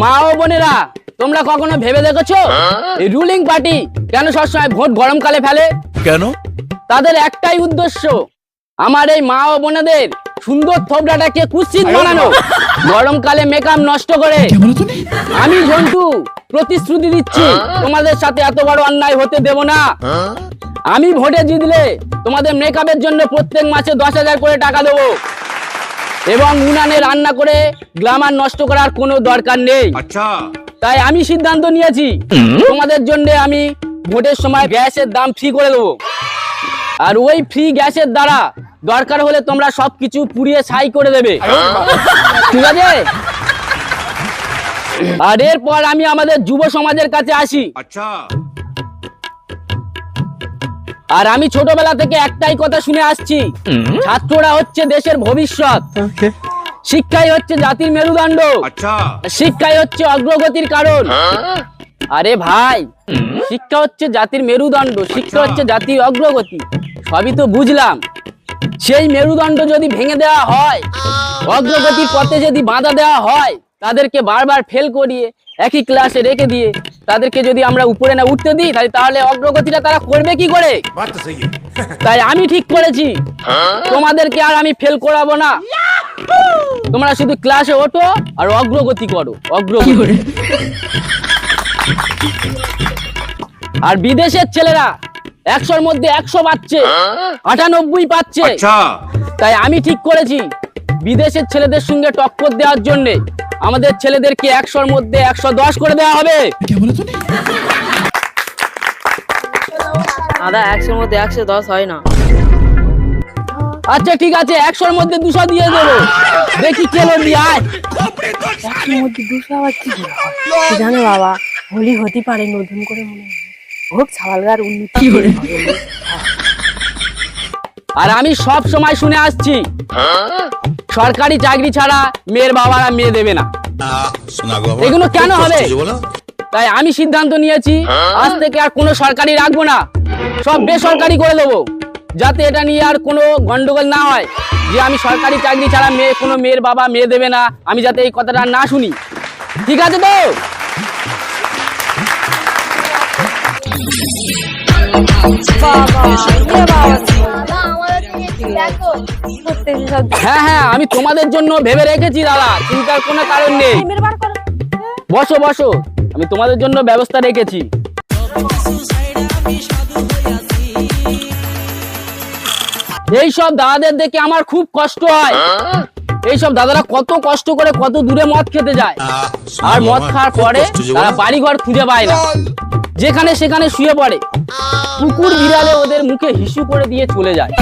মা ও বোনেরা তোমরা কখনো ভেবে দেখেছ? এই রুলিং পার্টি কেন সবসময় ভোট গরমকালে ফেলে? কেন? তাদের একটাই উদ্দেশ্য আমার এই মা ও বোনেদের সুন্দর থোবড়াটাকে কুৎসিত বানানো। গরমকালে মেকআপ নষ্ট করে। আমি ঝন্টু প্রতিশ্রুতি দিচ্ছি তোমাদের সাথে এত বড় অন্যায় হতে দেব না। আমি ভোটে জিতলে তোমাদের মেকআপের জন্য প্রত্যেক মাসে দশ হাজার করে টাকা দেবো। এবং উনানে রান্না করে গ্লামার নষ্ট করার কোনো দরকার নেই। আচ্ছা। তাই আমি সিদ্ধান্ত নিয়েছি তোমাদের জন্য আমি ভোটের সময় গ্যাসের দাম ফ্রি করে দেবো। আর ওই ফ্রি গ্যাসের দ্বারা দরকার হলে তোমরা সবকিছু পুড়িয়ে ছাই করে দেবে। ঠিক আছে? আর এরপর আমি আমাদের যুব সমাজের কাছে আসি। আচ্ছা। আর আমি ছোটবেলা থেকে একটাই কথা শুনে আসছি। ছাত্ররা হচ্ছে দেশের ভবিষ্যৎ। শিক্ষাই হচ্ছে জাতির মেরুদণ্ড। আচ্ছা। শিক্ষাই হচ্ছে অগ্রগতির কারণ। হ্যাঁ? আরে ভাই শিক্ষা হচ্ছে জাতির মেরুদণ্ড শিক্ষা আচ্ছা। হচ্ছে জাতির অগ্রগতি। সবই তো বুঝলাম। সেই মেরুদণ্ড যদি ভেঙে দেওয়া হয় অগ্রগতির পথে যদি বাধা দেওয়া হয় তাদেরকে বারবার ফেল করিয়ে একই ক্লাসে রেখে দিয়ে তাদেরকে যদি আমরা উপরে না উঠতে দিই তাহলে অগ্রগতিটা তারা করবে কি করে? তাই আমি ঠিক করেছি। হ্যাঁ? তোমাদেরকে আর আমি ফেল করাবো না। তোমরা শুধু ক্লাসে ওঠো আর অগ্রগতি করো। অগ্রগতি আর বিদেশের ছেলেরা একশোর মধ্যে একশো পাচ্ছে হ্যাঁ? আটানব্বই পাচ্ছে। তাই আমি ঠিক করেছি। বিদেশের ছেলেদের সঙ্গে টক্কর দেওয়ার জন্যে আমাদের ছেলেদেরকে একশোর মধ্যে একশো দশ করে দেওয়া হবে। দাদা একশোর মধ্যে একশো দশ হয় না। আচ্ছা ঠিক আছে একশোর মধ্যে দুশো দিয়ে দেবো। দেখি কেলো দিয়ে আয়। একশোর মধ্যে দুশো আবার কি করে? কি জানো বাবা হোলি হতে পারে নতুন করে মনে হয়। হোক ছাওয়ালগার উন্নতি হবে। আর আমি সব সময় শুনে আসছি। সরকারি চাকরি ছাড়া মেয়ের বাবারা মেয়ে দেবে না। এগুলো কেন হবে? তাই আমি সিদ্ধান্ত নিয়েছি হ্যাঁ? আজ থেকে আর কোনো সরকারি রাখব না। সব বেসরকারি করে দেবো যাতে এটা নিয়ে আর কোনো গন্ডগোল না হয়। যে আমি সরকারি চাকরি ছাড়া মেয়ে কোনো মেয়ের বাবা মেয়ে দেবে না আমি যাতে এই কথাটা না শুনি। ঠিক আছে তো? বাবা হ্যাঁ হ্যাঁ আমি তোমাদের জন্য ভেবে রেখেছি দাদা। চিন্তার কোনো কারণ নেই। বসো বসো। আমি তোমাদের জন্য ব্যবস্থা রেখেছি। এই সব দাদাদের দেখে আমার খুব কষ্ট হয়। এই সব দাদারা কত কষ্ট করে কত দূরে মদ খেতে যায়। আর মদ খাওয়ার পরে তারা বাড়ি ঘর খুঁজে পায় না। যেখানে সেখানে শুয়ে পড়ে। কুকুর বিড়ালে ওদের মুখে হিসু করে দিয়ে চলে যায়।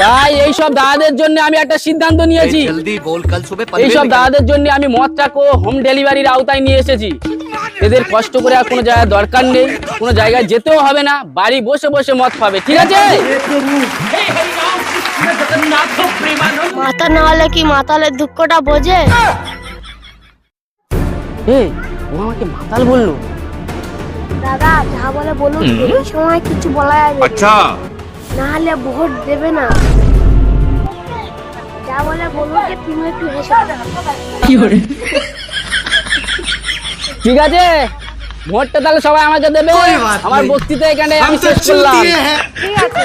তাই এইসব দাদাদের জন্য আমি একটা সিদ্ধান্ত নিয়েছি। এইসব দাদাদের জন্য আমি মদটাকে হোম ডেলিভারির আওতায় নিয়ে এসেছি। এদের কষ্ট করে আর কোনো জায়গায় দরকার নেই। কোনো জায়গায় যেতেও হবে না। বাড়ি বসে বসে মদ পাবে ঠিক আছে? মাথা না হলে কি মাতালের দুঃখটা বোঝে? এই ও আমাকে মাতাল বলল। দাদা যা বলে বলুন সময় কিছু বলা যাবে আচ্ছা। না হলে ভোট দেবে না। যা বলে বলুন যে তুমি একটু কি করে ঠিক আছে। ভোটটা তাহলে সবাই আমাকে দেবে। আমার বস্তিতে এখানে আমি শেষ করলাম। ঠিক আছে।